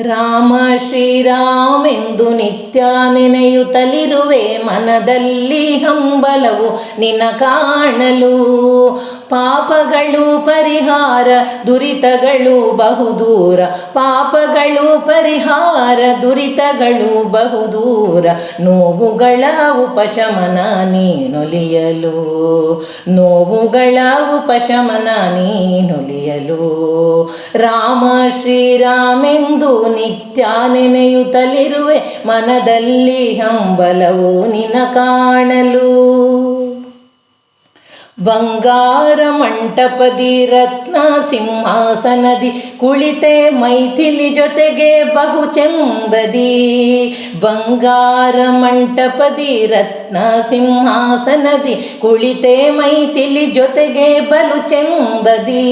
ರಾಮ ಶ್ರೀರಾಮೆಂದು ನಿತ್ಯ ನೆನೆಯುತ್ತಲಿರುವೆ ಮನದಲ್ಲಿ ಹಂಬಲವು ನಿನ ಕಾಣಲು. ಪಾಪಗಳು ಪರಿಹಾರ, ದುರಿತಗಳು ಬಹುದೂರ ಪಾಪಗಳು ಪರಿಹಾರ, ದುರಿತಗಳು ಬಹುದೂರ ನೋವುಗಳ ಉಪಶಮನ ನೀನೊಲಿಯಲು ನೋವುಗಳ ಉಪಶಮನ ನೀನೊಲಿಯಲು ರಾಮ ಶ್ರೀರಾಮೆಂದು ನಿತ್ಯ ನೆನೆಯುತ್ತಲಿರುವೆ, ಮನದಲ್ಲಿ ಹಂಬಲವು ನಿನ ಕಾಣಲು. ಬಂಗಾರ ಮಂಟಪದಿ ರತ್ನ ಸಿಂಹಾಸನದಿ ಕುಳಿತೆ ಮೈಥಿಲಿ ಜೊತೆಗೆ ಬಹು ಚಂದದಿ ಬಂಗಾರ ಮಂಟಪದಿ ರತ್ನ ಸಿಂಹಾಸನದಿ ಕುಳಿತೆ ಮೈಥಿಲಿ ಜೊತೆಗೆ ಬಲು ಚಂದದಿ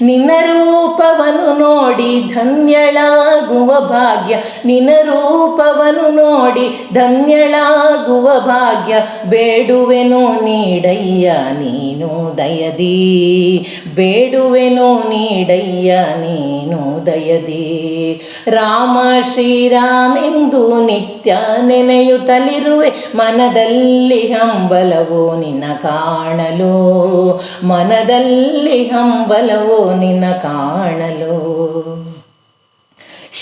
ನಿನ್ನ ರೂಪವನ್ನು ನೋಡಿ ಧನ್ಯಳಾಗುವ ಭಾಗ್ಯ, ನಿನ್ನ ರೂಪವನ್ನು ನೋಡಿ ಧನ್ಯಳಾಗುವ ಭಾಗ್ಯ, ಬೇಡುವೆನು ನೀಡಯ್ಯ ನೀನು ದಯದಿ, ಬೇಡುವೆನು ನೀಡಯ್ಯ ನೀನು ದಯದಿ. ರಾಮ ಶ್ರೀರಾಮೆಂದು ನಿತ್ಯ ನೆನೆಯುತ್ತಲಿರುವೆ, ಮನದಲ್ಲಿ ಹಂಬಲವು ನಿನ್ನ ಕಾಣಲು. ಮನದಲ್ಲಿ ಹಂಬಲವು ನಿನ್ನ ಕಾಣಲು.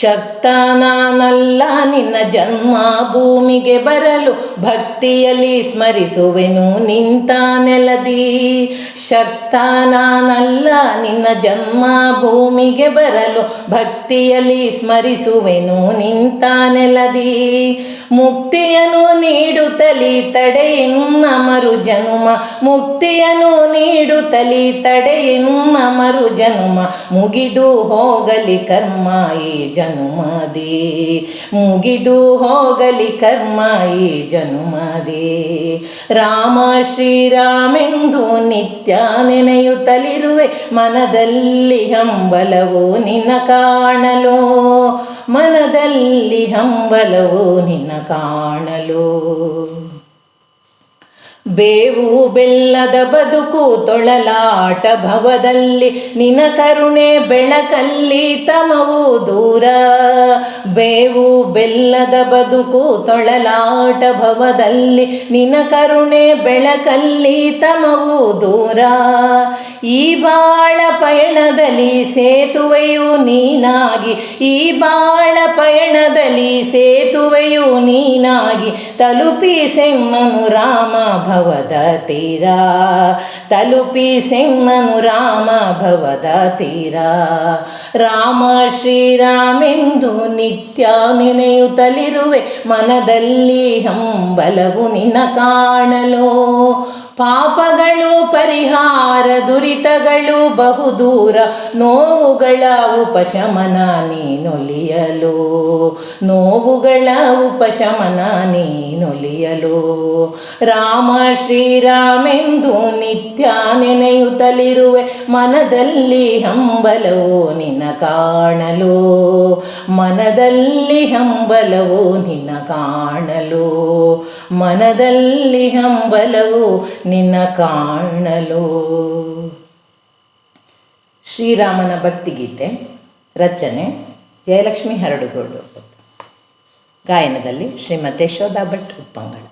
ಶಕ್ತ ನಾನಲ್ಲ ನಿನ್ನ ಜನ್ಮ ಭೂಮಿಗೆ ಬರಲು ಭಕ್ತಿಯಲ್ಲಿ ಸ್ಮರಿಸುವೆನು ನಿಂತ ನೆಲದಿ. ಶಕ್ತ ನಾನಲ್ಲ ನಿನ್ನ ಜನ್ಮ ಭೂಮಿಗೆ ಬರಲು ಭಕ್ತಿಯಲ್ಲಿ ಸ್ಮರಿಸುವೆನು ನಿಂತ ನೆಲದಿ. ಮುಕ್ತಿಯನ್ನು ನೀಡುತ್ತಲಿ ತಡೆಯನ್ನ ಮರು ಜನುಮ ಮುಕ್ತಿಯನ್ನು ನೀಡುತ್ತಲಿ ತಡೆಯನ್ನ ಮರು ಜನುಮ ಮುಗಿದು ಹೋಗಲಿ ಕರ್ಮ, ಈ ಜನುಮದಿ. ಮುಗಿದು ಹೋಗಲಿ ಕರ್ಮ ಈ ಜನುಮದಿ. ರಾಮ ಶ್ರೀರಾಮೆಂದು ನಿತ್ಯ ನೆನೆಯುತ್ತಲಿರುವೆ, ಮನದಲ್ಲಿ ಹಂಬಲವು ನಿನ್ನ ಕಾಣಲು. ಮನದಲ್ಲಿ ಹಂಬಲವು ನಿನ್ನ ಕಾಣಲು. ಬೇವು ಬೆಲ್ಲದ ಬದುಕು ತೊಳಲಾಟ ಭವದಲ್ಲಿ ನಿನ ಕರುಣೆ ಬೆಳಕಲ್ಲಿ ತಮವು ದೂರ. ಬೇವು ಬೆಲ್ಲದ ಬದುಕು ತೊಳಲಾಟ ಭವದಲ್ಲಿ ನಿನ ಕರುಣೆ ಬೆಳಕಲ್ಲಿ ತಮವು ದೂರ. ಈ ಬಾಳ ಪಯಣದಲ್ಲಿ ಸೇತುವೆಯು ನೀನಾಗಿ, ಈ ಬಾಳ ಪಯಣದಲ್ಲಿ ಸೇತುವೆಯು ನೀನಾಗಿ, ತಲುಪಿ ಸೆಮ್ಮನು ರಾಮ ಭವದ ತೀರ. ತಲುಪಿ ಸೆಮ್ಮನು ರಾಮ ಭವದ ತೀರ. ರಾಮ ಶ್ರೀರಾಮೆಂದು ನಿತ್ಯ ನೆನೆಯುತ್ತಲಿರುವೆ, ಮನದಲ್ಲಿ ಹಂಬಲವು ನಿನ್ನ ಕಾಣಲು. ಪಾಪಗಳು, ಪರಿಹಾರ, ದುರಿತಗಳು, ಬಹುದೂರ ನೋವುಗಳ ಉಪಶಮನ ನೀನೊಲಿಯಲು ನೋವುಗಳ ಉಪಶಮನ ನೀನೊಲಿಯಲು ರಾಮ ಶ್ರೀರಾಮೆಂದು ನಿತ್ಯ ನೆನೆಯುತ್ತಲಿರುವೆ, ಮನದಲ್ಲಿ ಹಂಬಲವು ಕಾಣಲು? ಮನದಲ್ಲಿ ಹಂಬಲವು ನಿನ್ನ ಕಾಣಲು? ಮನದಲ್ಲಿ ಹಂಬಲವು ನಿನ್ನ ಕಾಣಲು? ಶ್ರೀರಾಮನ ಭಕ್ತಿಗೀತೆ ರಚನೆ, ಜಯಲಕ್ಷ್ಮಿ ಹರಡುಗೋಡು. ಗಾಯನದಲ್ಲಿ ಶ್ರೀಮತಿ ಯಶೋಧಾ ಭಟ್ ಉಪ್ಪಂಗಳ